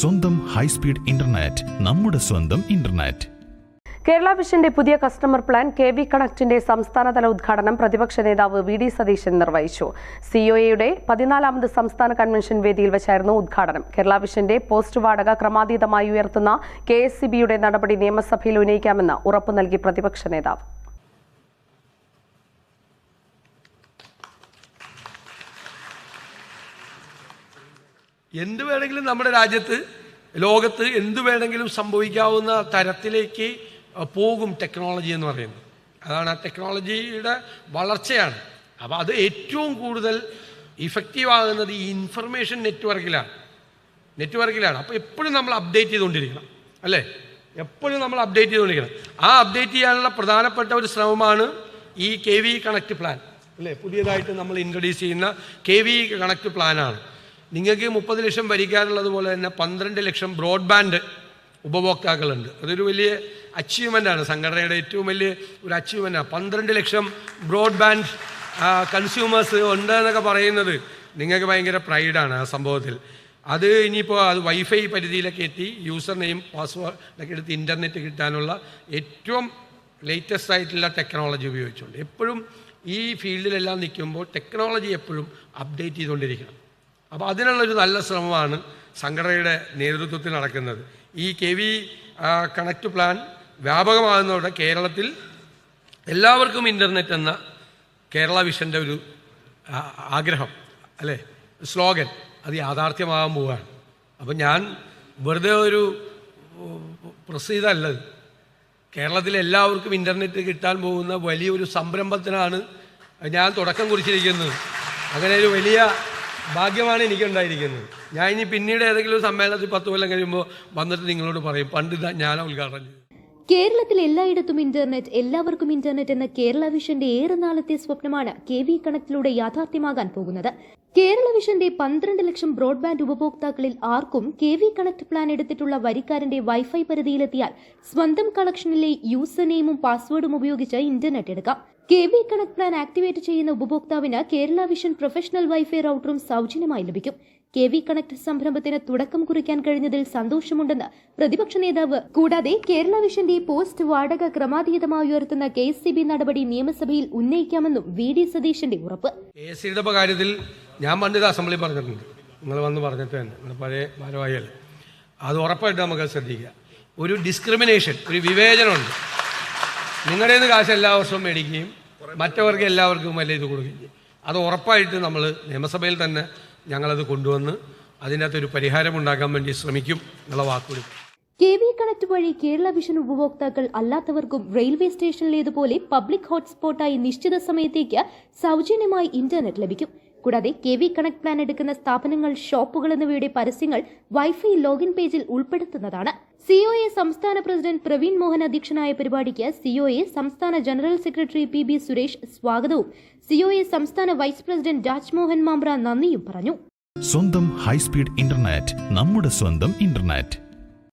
സ്വന്തം high speed internet നമ്മുടെ സ്വന്തം ഇന്റർനെറ്റ് കേരള വിഷന്റെ പുതിയ കസ്റ്റമർ പ്ലാൻ കെ വി കണക്ടിന്റെ സംസ്ഥാനതല ഉദ്ഘാടനം പ്രതിപക്ഷ നേതാവ് വി ഡി സതീശൻ നിർവഹിച്ചു. സിഒഎയുടെ പതിനാലാമത് സംസ്ഥാന കൺവെൻഷൻ വേദിയിൽ വെച്ചായിരുന്നു ഉദ്ഘാടനം. കേരള വിഷന്റെ പോസ്റ്റ് വാടക ക്രമാതീതമായി ഉയർത്തുന്ന കെ നടപടി നിയമസഭയിൽ ഉന്നയിക്കാമെന്ന് ഉറപ്പു നൽകി പ്രതിപക്ഷ നേതാവ്. എന്ത് വേണമെങ്കിലും നമ്മുടെ രാജ്യത്ത് ലോകത്ത് എന്ത് വേണമെങ്കിലും സംഭവിക്കാവുന്ന തരത്തിലേക്ക് പോകും ടെക്നോളജി എന്ന് പറയുന്നത്. അതാണ് ആ ടെക്നോളജിയുടെ വളർച്ചയാണ്. അപ്പോൾ അത് ഏറ്റവും കൂടുതൽ ഇഫക്റ്റീവ് ആകുന്നത് ഈ ഇൻഫർമേഷൻ നെറ്റ്വർക്കിലാണ് നെറ്റ്വർക്കിലാണ് അപ്പോൾ എപ്പോഴും നമ്മൾ അപ്ഡേറ്റ് ചെയ്തുകൊണ്ടിരിക്കണം. അല്ലേ? എപ്പോഴും നമ്മൾ അപ്ഡേറ്റ് ചെയ്തുകൊണ്ടിരിക്കണം. ആ അപ്ഡേറ്റ് ചെയ്യാനുള്ള പ്രധാനപ്പെട്ട ഒരു ശ്രമമാണ് ഈ കെ വി കണക്ട് പ്ലാൻ അല്ലേ? പുതിയതായിട്ട് നമ്മൾ ഇൻട്രൊഡ്യൂസ് ചെയ്യുന്ന കെ വി കണക്ട് പ്ലാനാണ് നിങ്ങൾക്ക് മുപ്പത് ലക്ഷം വരിക്കാറുള്ളത് പോലെ തന്നെ പന്ത്രണ്ട് ലക്ഷം ബ്രോഡ്ബാൻഡ് ഉപഭോക്താക്കളുണ്ട്. അതൊരു വലിയ അച്ചീവ്മെന്റ് ആണ്. സംഘടനയുടെ ഏറ്റവും വലിയ ഒരു അച്ചീവ്മെന്റാണ് പന്ത്രണ്ട് ലക്ഷം ബ്രോഡ്ബാൻഡ് കൺസ്യൂമേഴ്സ് ഉണ്ട് എന്നൊക്കെ പറയുന്നത് നിങ്ങൾക്ക് ഭയങ്കര പ്രൈഡാണ് ആ സംഭവത്തിൽ. അത് ഇനിയിപ്പോൾ അത് വൈഫൈ പരിധിയിലൊക്കെ എത്തി യൂസർ നെയിം പാസ്വേഡൊക്കെ എടുത്ത് ഇന്റർനെറ്റ് കിട്ടാനുള്ള ഏറ്റവും ലേറ്റസ്റ്റ് ആയിട്ടുള്ള ടെക്നോളജി ഉപയോഗിച്ചുകൊണ്ട്. എപ്പോഴും ഈ ഫീൽഡിലെല്ലാം നിൽക്കുമ്പോൾ ടെക്നോളജി എപ്പോഴും അപ്ഡേറ്റ് ചെയ്തുകൊണ്ടിരിക്കണം. അപ്പോൾ അതിനുള്ളൊരു നല്ല ശ്രമമാണ് സംഘടനയുടെ നേതൃത്വത്തിൽ നടക്കുന്നത്. ഈ കെ വി കണക്ട് പ്ലാൻ വ്യാപകമാകുന്നതോടെ കേരളത്തിൽ എല്ലാവർക്കും ഇന്റർനെറ്റ് എന്ന കേരള വിഷന്റെ ഒരു ആഗ്രഹം അല്ലേ? സ്ലോഗൻ അത് യാഥാർത്ഥ്യമാകാൻ പോവുകയാണ്. അപ്പം ഞാൻ വെറുതെ ഒരു പ്രസിദ്ധമല്ലത് കേരളത്തിലെ എല്ലാവർക്കും ഇന്റർനെറ്റ് കിട്ടാൻ പോകുന്ന വലിയൊരു സംരംഭത്തിനാണ് ഞാൻ തുടക്കം കുറിച്ചിരിക്കുന്നത്. അങ്ങനെ ഒരു വലിയ ഭാഗ്യമാണ് എനിക്കുണ്ടായിരിക്കുന്നത്. ഞാൻ ഇനി പിന്നീട് ഏതെങ്കിലും സമ്മേളനത്തിൽ പത്ത് കൊല്ലം കഴിയുമ്പോൾ വന്നിട്ട് നിങ്ങളോട് പറയും പണ്ട് ഞാൻ ഉദ്ഘാടനം ചെയ്തു. കേരളത്തിൽ എല്ലായിടത്തും ഇന്റർനെറ്റ് എല്ലാവർക്കും ഇന്റർനെറ്റ് എന്ന കേരള വിഷന്റെ ഏറെ നാളത്തെ സ്വപ്നമാണ് കെ വി കണക്റ്റിലൂടെ യാഥാർത്ഥ്യമാകാൻ പോകുന്നത്. കേരള വിഷന്റെ പന്ത്രണ്ട് ലക്ഷം ബ്രോഡ്ബാൻഡ് ഉപഭോക്താക്കളിൽ ആർക്കും കെ വി കണക്ട് പ്ലാൻ എടുത്തിട്ടുള്ള വരിക്കാരന്റെ വൈഫൈ പരിധിയിലെത്തിയാൽ സ്വന്തം കണക്ഷനിലെ യൂസർ നെയിമും പാസ്വേഡും ഉപയോഗിച്ച് ഇന്റർനെറ്റ് എടുക്കാം. K V connect plan activate ചെയ്യുന്ന ഉപഭോക്താവിന് കേരള വിഷൻ പ്രൊഫഷണൽ വൈഫൈ റൗട്ടറും സൗജന്യമായി ലഭിക്കും. കെ വി കണക്ട് സംരംഭത്തിന് തുടക്കം കുറിക്കാൻ കഴിഞ്ഞതിൽ സന്തോഷമുണ്ടെന്ന് പ്രതിപക്ഷ നേതാവ്. കൂടാതെ കേരള വിഷന്റെ പോസ്റ്റ് വാടക ക്രമാതീതമായി ഉയർത്തുന്ന കെ എസ് സി ബി നടപടി നിയമസഭയിൽ ഉന്നയിക്കാമെന്നും വി ഡി സതീശന്റെ ഉറപ്പ്. കാര്യത്തിൽ ഞാൻ അസംബ്ലി പറഞ്ഞിട്ടുണ്ട്. നിങ്ങൾ വന്ന് അത് ഉറപ്പായിട്ട് നമുക്ക് ശ്രദ്ധിക്കുക. ഒരു ഡിസ്ക്രിമിനേഷൻ ഒരു വിവേചനമുണ്ട്. നിങ്ങളുടെ കാശ് എല്ലാ വർഷവും മേടിക്കുകയും മറ്റവർക്ക് എല്ലാവർക്കും വലിയ ഇത് കൊടുക്കുകയും അത് ഉറപ്പായിട്ട് നമ്മൾ നിയമസഭയിൽ തന്നെ ഞങ്ങളത് കൊണ്ടുവന്ന് അതിനകത്തൊരു പരിഹാരം ഉണ്ടാക്കാൻ വേണ്ടി ശ്രമിക്കും എന്നുള്ള വാക്കുകൂടി കെ വി കണക്ട് വഴി കേരള വിഷൻ ഉപഭോക്താക്കൾ അല്ലാത്തവർക്കും റെയിൽവേ സ്റ്റേഷനിലേതുപോലെ പബ്ലിക് ഹോട്ട്സ്പോട്ടായി നിശ്ചിത സമയത്തേക്ക് സൗജന്യമായി ഇന്റർനെറ്റ് ലഭിക്കും. കൂടാതെ കെ വി കണക്ട് പ്ലാൻ എടുക്കുന്ന സ്ഥാപനങ്ങൾ ഷോപ്പുകൾ എന്നിവയുടെ പരസ്യങ്ങൾ വൈഫൈ ലോഗിൻ പേജിൽ ഉൾപ്പെടുത്തുന്നതാണ്. സിഒഎ സംസ്ഥാന പ്രസിഡന്റ് പ്രവീൺ മോഹൻ അധ്യക്ഷനായ പരിപാടിക്ക് സിഒഎ സംസ്ഥാന general secretary P B Suresh സ്വാഗതവും. സിഒഎ സംസ്ഥാന വൈസ് പ്രസിഡന്റ് രാജ്മോഹൻ മാമ്പ്ര നന്ദിയും പറഞ്ഞു. സ്വന്തം ഹൈസ്പീഡ് ഇന്റർനെറ്റ് നമ്മുടെ സ്വന്തം ഇന്റർനെറ്റ്.